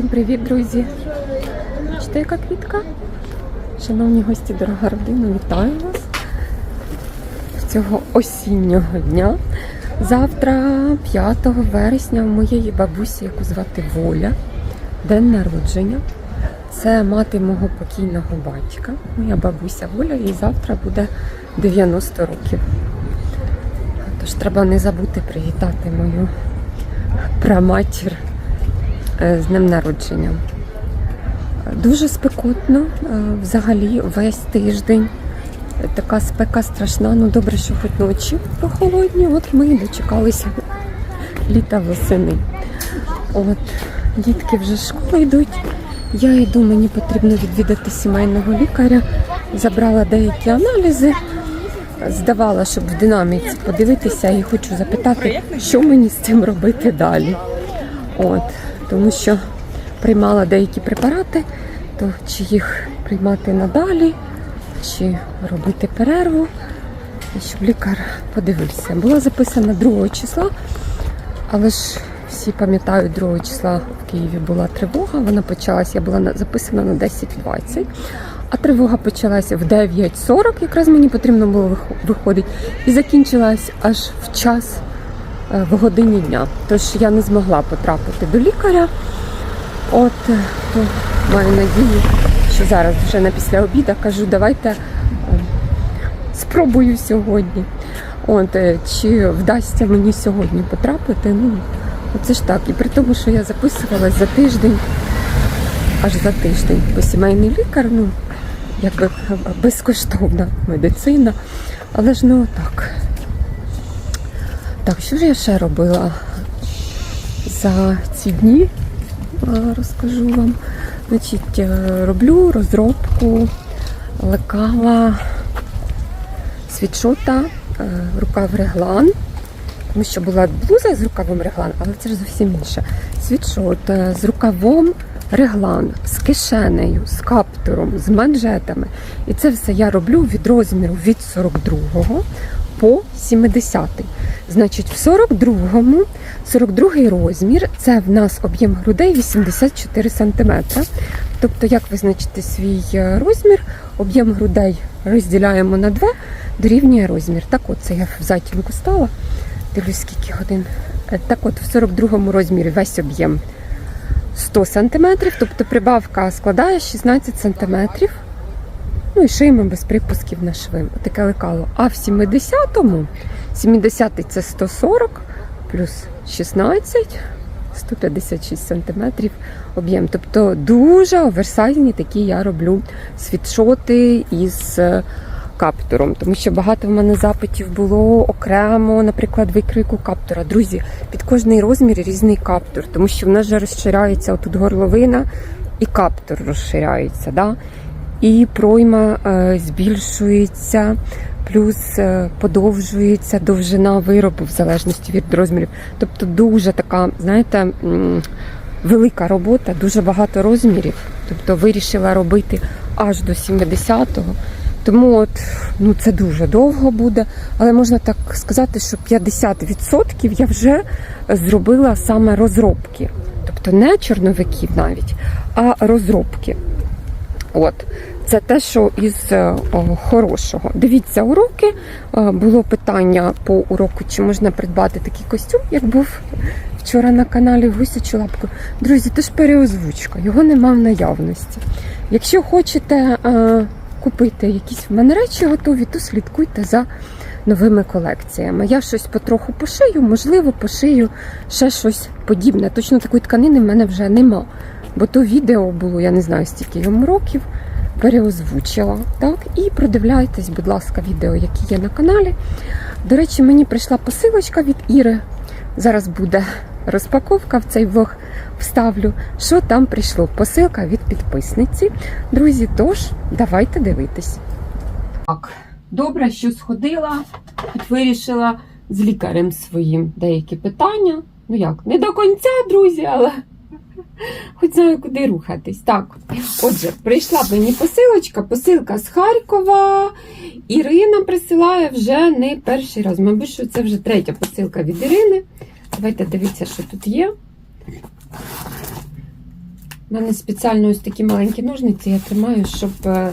Всім привіт, друзі! Бачите, яка квітка? Шановні гості, дорога родина, вітаю вас цього осіннього дня. Завтра, 5 вересня, у моєї бабусі, яку звати Воля, день народження. Це мати мого покійного батька, моя бабуся Воля, і завтра буде 90 років. Тож треба не забути привітати мою праматір з днем народження. Дуже спекотно, е, взагалі весь тиждень. Така спека страшна, ну добре, що хоч ночі прохолодні, от ми і дочекалися літа восени. От, дітки вже школи йдуть. Я йду, мені потрібно відвідати сімейного лікаря. Забрала деякі аналізи, здавала, щоб в динаміці подивитися і хочу запитати, що мені з цим робити далі. От, тому що приймала деякі препарати, то чи їх приймати надалі, чи робити перерву, щоб лікар подивився. Була записана 2 числа, але ж всі пам'ятають, 2 числа в Києві була тривога. Вона почалась, я була записана на 10.20, а тривога почалася в 9.40, якраз мені потрібно було виходити, і закінчилась аж в час в годині дня. Тож я не змогла потрапити до лікаря. От е, то маю надію, що зараз вже на після обіду кажу, давайте е, спробую сьогодні. От, е, чи вдасться мені сьогодні потрапити. Ну, це ж так. І при тому, що я записувалась за тиждень, аж за тиждень, бо сімейний лікар, ну, якби безкоштовна медицина. Але ж ну так. Так, що ж я ще робила за ці дні? Розкажу вам. Значить, е, роблю розробку лекала світшота, е, рукав реглан. Тому що була блуза з рукавом реглан, але це ж зовсім інше. Світшот е, з рукавом реглан, з кишенею, з каптуром, з манжетами. І це все я роблю від розміру від 42 по 70. Значить, в 42-му, 42-й розмір це в нас об'єм грудей 84 см. Тобто, як визначити свій е, розмір, об'єм грудей розділяємо на 2, дорівнює розмір. Так от, це я в затінку стала. Дивлюсь, скільки годин. Е, Так от, в 42-му розмірі весь об'єм 100 см, тобто прибавка складає 16 см. Ну і шиємо без припусків на шви. Таке лекало. А в 70-му, 70-й це 140 плюс 16, 156 сантиметрів об'єм. Тобто дуже оверсайзні такі я роблю світшоти із е, каптуром. Тому що багато в мене запитів було окремо, наприклад, викрику каптура. Друзі, під кожний розмір різний каптур, тому що в нас же розширяється отут горловина і каптур розширяється. Да? І пройма е, збільшується, плюс е, подовжується довжина виробу в залежності від розмірів. Тобто дуже така, знаєте, велика робота, дуже багато розмірів. Тобто вирішила робити аж до 70-го. Тому от, ну це дуже довго буде, але можна так сказати, що 50% я вже зробила саме розробки. Тобто не чорновиків навіть, а розробки. От. Це те, що із е, хорошого. Дивіться уроки. Е, Було питання по уроку, чи можна придбати такий костюм, як був вчора на каналі Гусячу лапку. Друзі, це ж переозвучка, його нема в наявності. Якщо хочете е, купити якісь в мене речі готові, то слідкуйте за новими колекціями. Я щось потроху пошию, можливо, пошию ще щось подібне. Точно такої тканини в мене вже нема. Бо то відео було, я не знаю, стільки йому років, переозвучила. Так? І продивляйтесь, будь ласка, відео, які є на каналі. До речі, мені прийшла посилочка від Іри. Зараз буде розпаковка в цей влог вставлю. Що там прийшло? Посилка від підписниці. Друзі, тож давайте дивитись. Так, добре, що сходила, хоч вирішила з лікарем своїм деякі питання. Ну як, не до кінця, друзі, але хоч знаю, куди рухатись. Так, отже, прийшла мені посилочка, посилка з Харкова. Ірина присилає вже не перший раз. Мабуть, що це вже третя посилка від Ірини. Давайте дивіться, що тут є. У мене спеціально ось такі маленькі ножниці я тримаю, щоб е,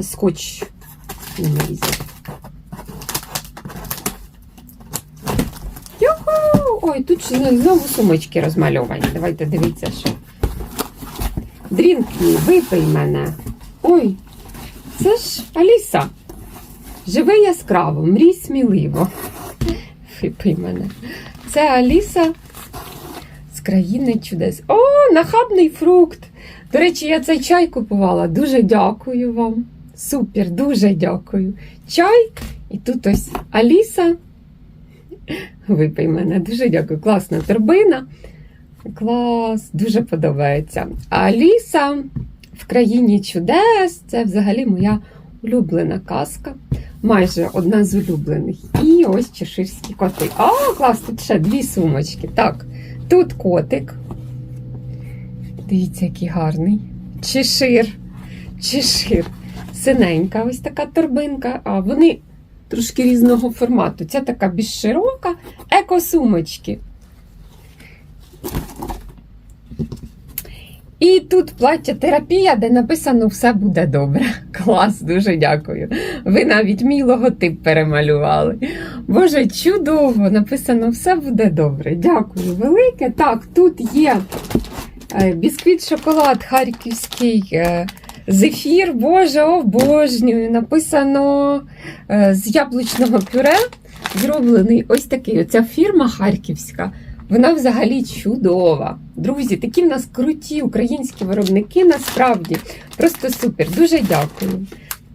скотч не нарізав. Ой, тут ж знову сумочки розмальовані. Давайте дивіться, що. Дрінки, випий мене. Ой, це ж Аліса. Живи яскраво, мрій сміливо. Випий мене. Це Аліса з країни чудес. О, нахабний фрукт. До речі, я цей чай купувала. Дуже дякую вам. Супер, дуже дякую. Чай. І тут ось Аліса. Випий мене. Дуже дякую. Класна торбина. Клас, дуже подобається. Аліса в країні чудес це взагалі моя улюблена казка. Майже одна з улюблених. І ось чеширські коти. А, клас, тут ще дві сумочки. Так, тут котик. Дивіться, який гарний. Чешир. Чешир. Синенька, ось така торбинка. А вони трошки різного формату. Ця така більш широка, екосумочки. І тут плаття терапія, де написано все буде добре. Клас, дуже дякую. Ви навіть мій логотип перемалювали. Боже, чудово! Написано все буде добре. Дякую велике. Так, тут є е, бісквіт шоколад харківський. Зефір, Боже, обожнюю. Написано е, з яблучного пюре. Зроблений ось такий. Оця фірма харківська. Вона взагалі чудова. Друзі, такі в нас круті українські виробники насправді. Просто супер. Дуже дякую.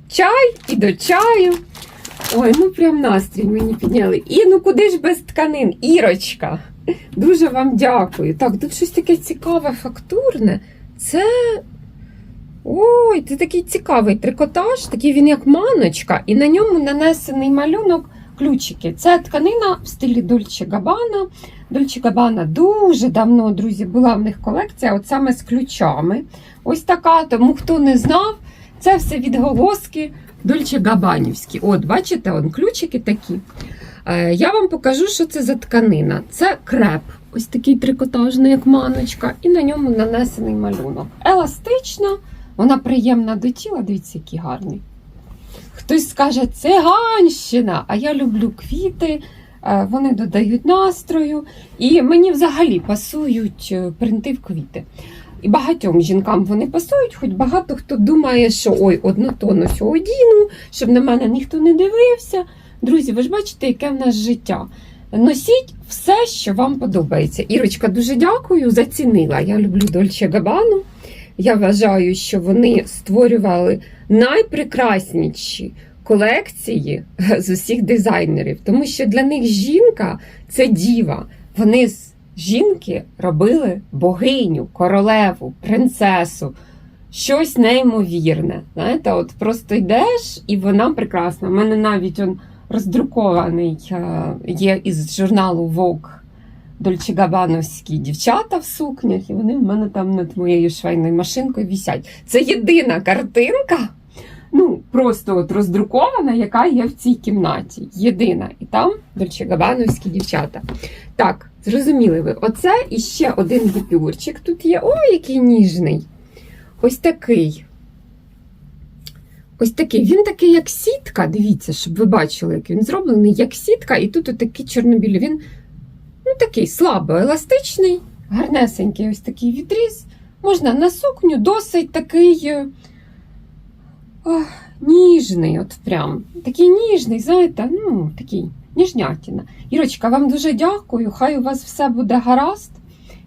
Чай і до чаю. Ой, ну прям настрій мені підняли. І ну куди ж без тканин? Ірочка. Дуже вам дякую. Так, тут щось таке цікаве, фактурне. Це. Ой, це такий цікавий трикотаж, такий він як маночка, і на ньому нанесений малюнок ключики. Це тканина в стилі Дольче Габана. Дольче Габана дуже давно, друзі, була в них колекція, от саме з ключами. Ось така, тому хто не знав, це все відголоски Дольче Габанівські. От, бачите, он ключики такі. Е, Я вам покажу, що це за тканина. Це креп, ось такий трикотажний, як маночка, і на ньому нанесений малюнок. Еластична, вона приємна до тіла, дивіться, який гарний. Хтось скаже, циганщина, а я люблю квіти, е, вони додають настрою. І мені взагалі пасують е, принти в квіти. І багатьом жінкам вони пасують, хоч багато хто думає, що ой, однотонно що одіну, щоб на мене ніхто не дивився. Друзі, ви ж бачите, яке в нас життя. Носіть все, що вам подобається. Ірочка, дуже дякую, зацінила. Я люблю Дольче Габану. Я вважаю, що вони створювали найпрекрасніші колекції з усіх дизайнерів, тому що для них жінка це діва. Вони з жінки робили богиню, королеву, принцесу. Щось неймовірне. Знаєте, от просто йдеш, і вона прекрасна. У мене навіть он роздрукований е, є із журналу Vogue дольчегабановські дівчата в сукнях, і вони в мене там над моєю швейною машинкою вісять. Це єдина картинка, ну просто от роздрукована, яка є в цій кімнаті. Єдина. І там дольчегабановські дівчата. Так, зрозуміли ви, оце і ще один гіпюрчик тут є. Ой, який ніжний. Ось такий. Ось такий. Він такий, як сітка. Дивіться, щоб ви бачили, як він зроблений, як сітка, і тут отакий чорнобілий. Він ну, такий слабо еластичний, гарнесенький ось такий відріз. Можна на сукню, досить такий е, ох, ніжний, от прям. Такий ніжний, знаєте, ну, такий ніжнятіна. Ірочка, вам дуже дякую. Хай у вас все буде гаразд.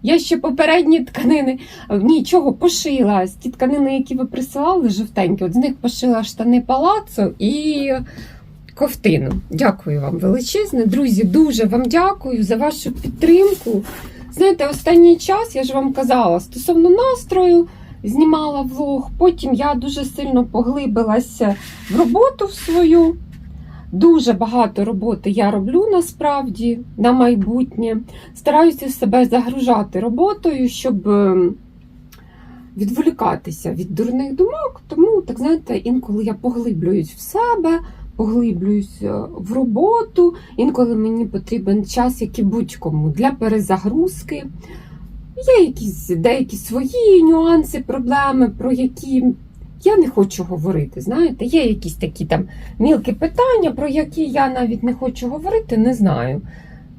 Я ще попередні тканини нічого пошила. Ті тканини, які ви присилали, жовтенькі, от з них пошила штани палацу і ковтину. Дякую вам величезне. Друзі, дуже вам дякую за вашу підтримку. Знаєте, останній час я ж вам казала стосовно настрою. Знімала влог, потім я дуже сильно поглибилася в роботу в свою. Дуже багато роботи я роблю насправді на майбутнє. Стараюся себе загружати роботою, щоб ем, відволікатися від дурних думок. Тому, так знаєте, інколи я поглиблююсь в себе, поглиблююсь е, в роботу, інколи мені потрібен час, як і будь-кому, для перезагрузки. Є якісь деякі свої нюанси, проблеми, про які я не хочу говорити. Знаєте, є якісь такі там мілкі питання, про які я навіть не хочу говорити, не знаю.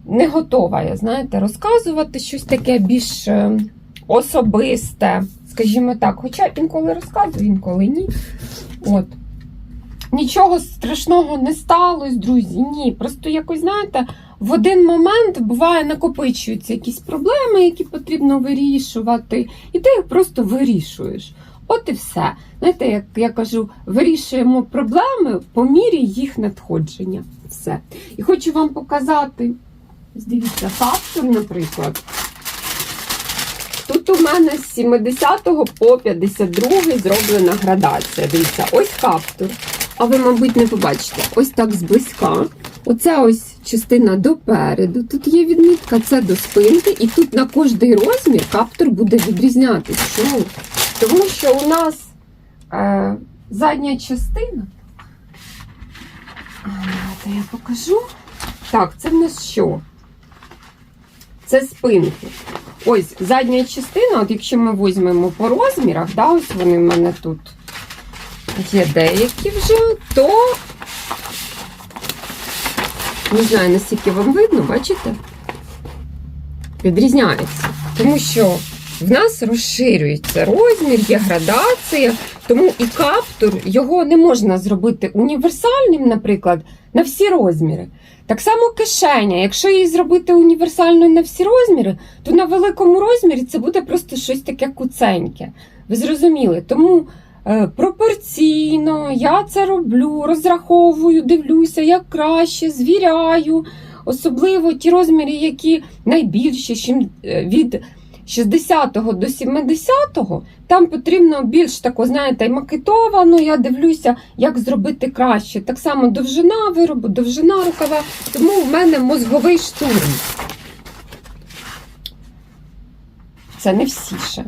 Не готова я, знаєте, розказувати щось таке більш е, особисте, скажімо так. Хоча інколи розказую, інколи ні. От. Нічого страшного не сталося, друзі. Ні. Просто якось, знаєте, в один момент буває накопичуються якісь проблеми, які потрібно вирішувати, і ти їх просто вирішуєш. От і все. Знаєте, як я кажу, вирішуємо проблеми по мірі їх надходження. Все. І хочу вам показати, дивіться, каптур, наприклад. Тут у мене з 70 по 52 зроблена градація. Дивіться, ось каптур. А ви, мабуть, не побачите. Ось так зблизька. Оця ось частина допереду. Тут є відмітка, це до спинки, і тут на кожний розмір каптур буде відрізнятися. Чому? Тому що у нас е, задня частина. А, Давайте я покажу. Так, це в нас що? Це спинки. Ось задня частина, от якщо ми візьмемо по розмірах, да, ось вони в мене тут є деякі вже, то не знаю, наскільки вам видно, бачите? Відрізняється. Тому що в нас розширюється розмір, є градація, тому і каптур його не можна зробити універсальним, наприклад, на всі розміри. Так само кишеня, якщо її зробити універсальною на всі розміри, то на великому розмірі це буде просто щось таке куценьке. Ви зрозуміли? Тому пропорційно я це роблю, розраховую, дивлюся, як краще, звіряю. Особливо ті розміри, які найбільші, е, від 60 до 70, там потрібно більш тако, знаєте, макетовано. Я дивлюся, як зробити краще. Так само довжина виробу, довжина рукава. Тому в мене мозговий штурм. Це не всі ще.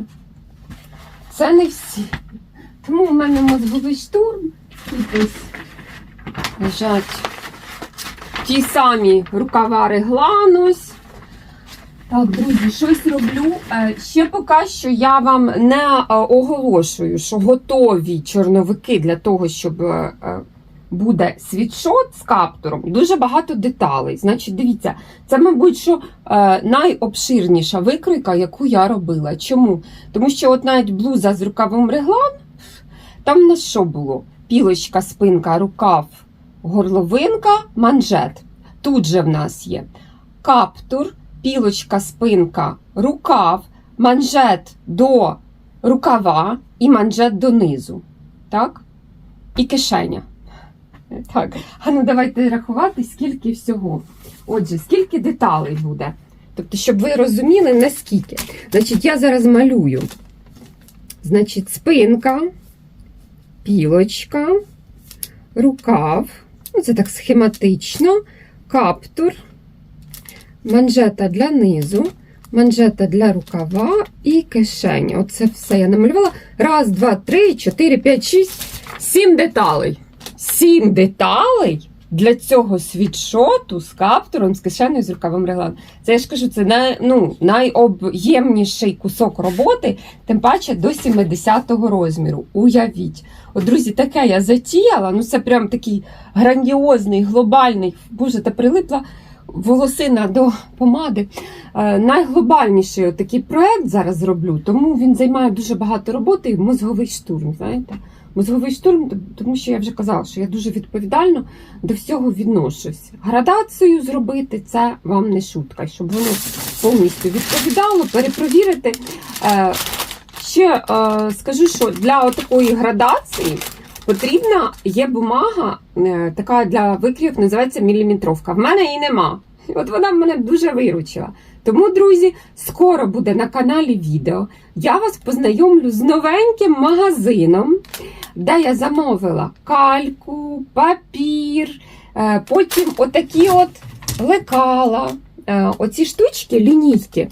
Це не всі. Тому в мене мозговий штурм. Ось лежать ті самі рукава реглан ось. Так, друзі, щось роблю. Е, Ще поки що я вам не е, оголошую, що готові чорновики для того, щоб е, буде світшот з каптуром. Дуже багато деталей. Значить, дивіться, це, мабуть, що найобширніша викройка, яку я робила. Чому? Тому що от навіть блуза з рукавом реглан, там в нас що було? Пілочка, спинка, рукав, горловинка, манжет. Тут же в нас є каптур пілочка, спинка, рукав, манжет до рукава і манжет донизу. Так? І кишеня. Так, а ну давайте рахувати, скільки всього. Отже, скільки деталей буде. Тобто, щоб ви розуміли, наскільки. Значить, я зараз малюю. Значить, спинка, пілочка, рукав. оце це так схематично, каптур манжета для низу, манжета для рукава і кишеня. Оце все я намалювала. Раз, два, три, чотири, п'ять, шість, сім деталей. Сім деталей для цього світшоту з каптуром, з кишенею, з рукавом реглан. Це я ж кажу, це най, ну, найоб'ємніший кусок роботи, тим паче до 70-го розміру. Уявіть. От, друзі, таке я затіяла. Ну, це прям такий грандіозний, глобальний. Боже, та прилипла волосина до помади. Е, найглобальніший такий проект зараз зроблю, тому він займає дуже багато роботи і мозговий штурм. Знаєте? Мозговий штурм, тому що я вже казала, що я дуже відповідально до всього відношусь. Градацію зробити це вам не шутка, щоб воно повністю відповідало, перепровірити. Е, Ще е, скажу, що для такої градації потрібна є бумага, е, така для викрійок, називається міліметровка. В мене її нема. От вона мене дуже виручила. Тому, друзі, скоро буде на каналі відео. Я вас познайомлю з новеньким магазином, де я замовила кальку, папір, е, потім отакі от лекала, е, оці штучки, лінійки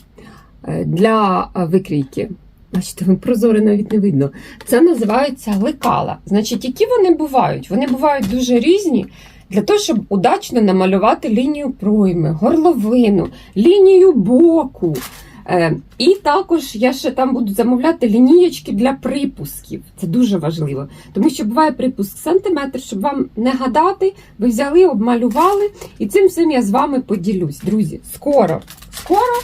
е, для викрійки. Бачите, вам прозоре навіть не видно. Це називається лекала. Значить, які вони бувають? Вони бувають дуже різні для того, щоб удачно намалювати лінію пройми, горловину, лінію боку. Е, і також я ще там буду замовляти лінієчки для припусків. Це дуже важливо. Тому що буває припуск сантиметр, щоб вам не гадати, ви взяли, обмалювали. І цим всім я з вами поділюсь. Друзі, скоро, скоро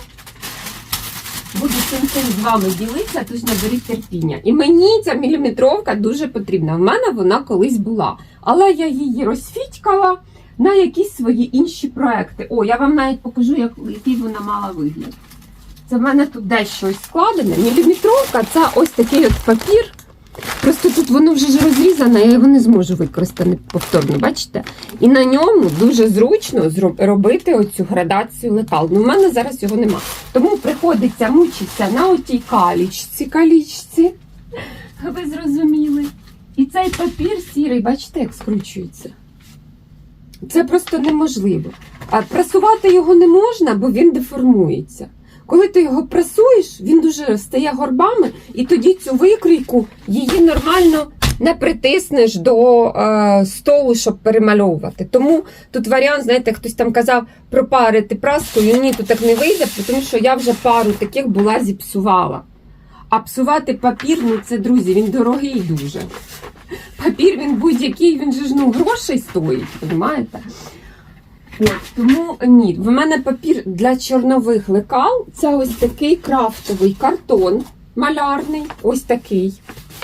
буду цим цим з вами ділитися, тож наберіть терпіння. І мені ця міліметровка дуже потрібна. В мене вона колись була. Але я її розфітькала на якісь свої інші проекти. О, я вам навіть покажу, як, який вона мала вигляд. Це в мене тут дещо складене. Міліметровка це ось такий от папір. Просто тут воно вже ж розрізане, я його не зможу використати повторно, бачите? І на ньому дуже зручно робити оцю градацію лекал. Ну, в мене зараз його нема. Тому приходиться мучитися на отій калічці, калічці. Ви зрозуміли. І цей папір сірий, бачите, як скручується. Це просто неможливо. А прасувати його не можна, бо він деформується. Коли ти його прасуєш, він дуже стає горбами, і тоді цю викрійку її нормально не притиснеш до е, столу, щоб перемальовувати. Тому тут варіант, знаєте, хтось там казав пропарити праскою. Ні, тут так не вийде, тому що я вже пару таких була зіпсувала. А псувати папір, ну це друзі, він дорогий дуже. Папір він будь-який, він же ж ну грошей стоїть, розумієте? Тому ні, в мене папір для чорнових лекал. Це ось такий крафтовий картон малярний, ось такий.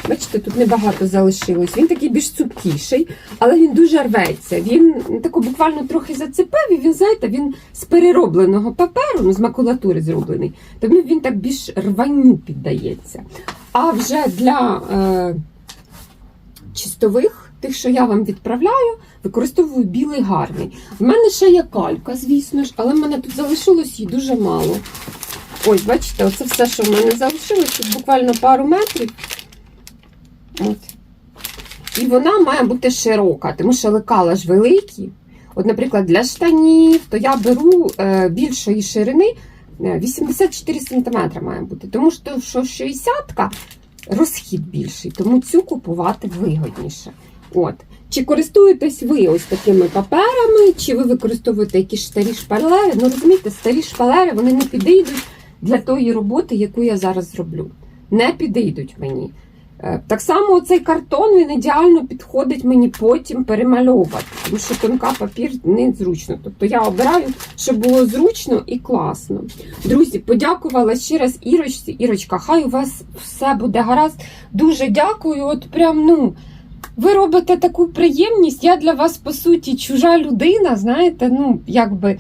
Бачите, тут небагато залишилось. Він такий більш цупкіший, але він дуже рветься. Він тако буквально трохи зацепив, і він, знаєте, він з переробленого паперу, ну, з макулатури зроблений, тому він так більш рванню піддається. А вже для е, чистових, тих, що я вам відправляю, використовую білий гарний. В мене ще є калька, звісно ж, але в мене тут залишилось її дуже мало. Ось, бачите, оце все, що в мене залишилось, тут буквально пару метрів. От. І вона має бути широка, тому що лекала ж великі. От, наприклад, для штанів, то я беру е, більшої ширини е, 84 см має бути. Тому що 60-ка розхід більший, тому цю купувати вигодніше. От. Чи користуєтесь ви ось такими паперами, чи ви використовуєте якісь старі шпалери? Ну, розумієте, старі шпалери вони не підійдуть для тої роботи, яку я зараз роблю. Не підійдуть мені. Е, Так само цей картон він ідеально підходить мені потім перемальовувати, тому що тонка папір незручно. Тобто я обираю, щоб було зручно і класно. Друзі, подякувала ще раз Ірочці. Ірочка, хай у вас все буде гаразд. Дуже дякую. От прям, ну. Ви робите таку приємність. Я для вас, по суті, чужа людина. Знаєте, ну якби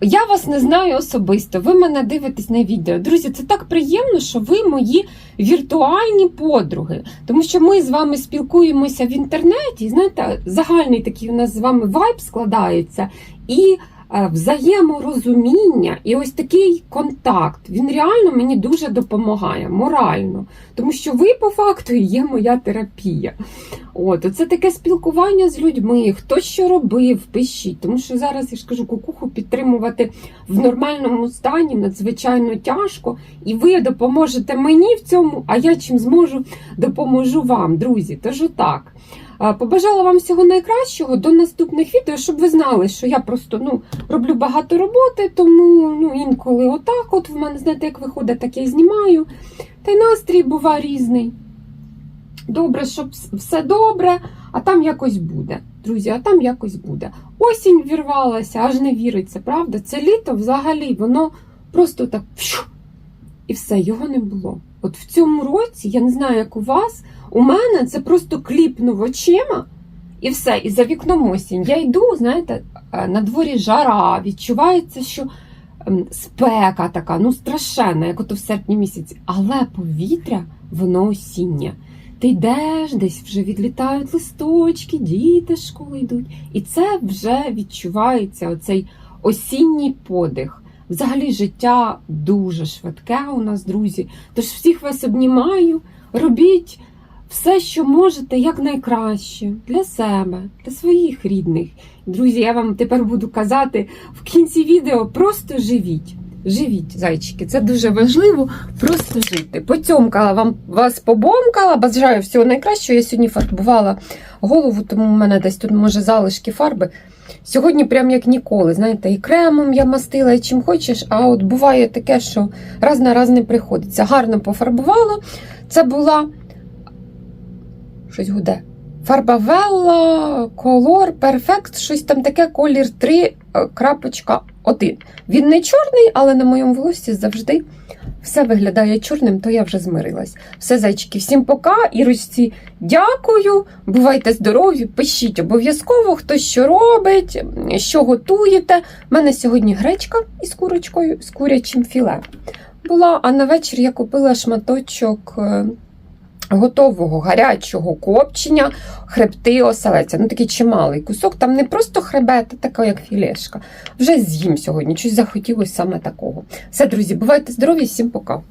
я вас не знаю особисто. Ви мене дивитесь на відео. Друзі, це так приємно, що ви мої віртуальні подруги. Тому що ми з вами спілкуємося в інтернеті. Знаєте, загальний такий у нас з вами вайб складається. І е, взаєморозуміння і ось такий контакт. Він реально мені дуже допомагає морально. Тому що ви, по факту, є моя терапія. От, це таке спілкування з людьми, хто що робив, пишіть. Тому що зараз я ж кажу, кукуху підтримувати в нормальному стані надзвичайно тяжко. І ви допоможете мені в цьому, а я чим зможу, допоможу вам, друзі. Тож отак. Побажала вам всього найкращого до наступних відео, щоб ви знали, що я просто ну, роблю багато роботи, тому ну, інколи отак от в мене, знаєте, як виходить, так я і знімаю. Та й настрій буває різний. Добре, щоб все добре, а там якось буде. Друзі, а там якось буде. Осінь вірвалася, аж не віриться, правда? Це літо взагалі, воно просто так і все, його не було. От в цьому році, я не знаю, як у вас, у мене це просто кліпнув очима, і все, і за вікном осінь. Я йду, знаєте, е, на дворі жара, відчувається, що ем, спека така, ну страшенна, як ото в серпні місяці, але повітря, воно осіннє. Ти йдеш, десь вже відлітають листочки, діти з школи йдуть. І це вже відчувається оцей осінній подих. Взагалі життя дуже швидке у нас, друзі. Тож всіх вас обнімаю, робіть все, що можете, якнайкраще для себе, для своїх рідних. Друзі, я вам тепер буду казати в кінці відео: просто живіть. живіть, зайчики. Це дуже важливо. Просто жити. Потьомкала вам вас побомкала. Бажаю всього найкращого. Я сьогодні фарбувала голову, тому в мене десь тут може залишки фарби. Сьогодні, прям як ніколи, знаєте, і кремом я мастила, і чим хочеш. А от буває таке, що раз на раз не приходиться. Гарно пофарбувала. Це була щось гуде. Фарба Велла, Color Perfect, щось там таке, колір 3.1. Він не чорний, але на моєму волосі завжди все виглядає чорним, то я вже змирилась. Все, зайчики, всім пока. Ірочці, дякую. Бувайте здорові, пишіть обов'язково, хто що робить, що готуєте. У мене сьогодні гречка із курочкою, з курячим філе була, а на вечір я купила шматочок. Готового гарячого копчення, хребти оселеця. Ну такий чималий кусок. Там не просто хребет, а така як філешка. Вже з'їм сьогодні. Щось захотілося саме такого. Все, друзі, бувайте здорові, всім пока.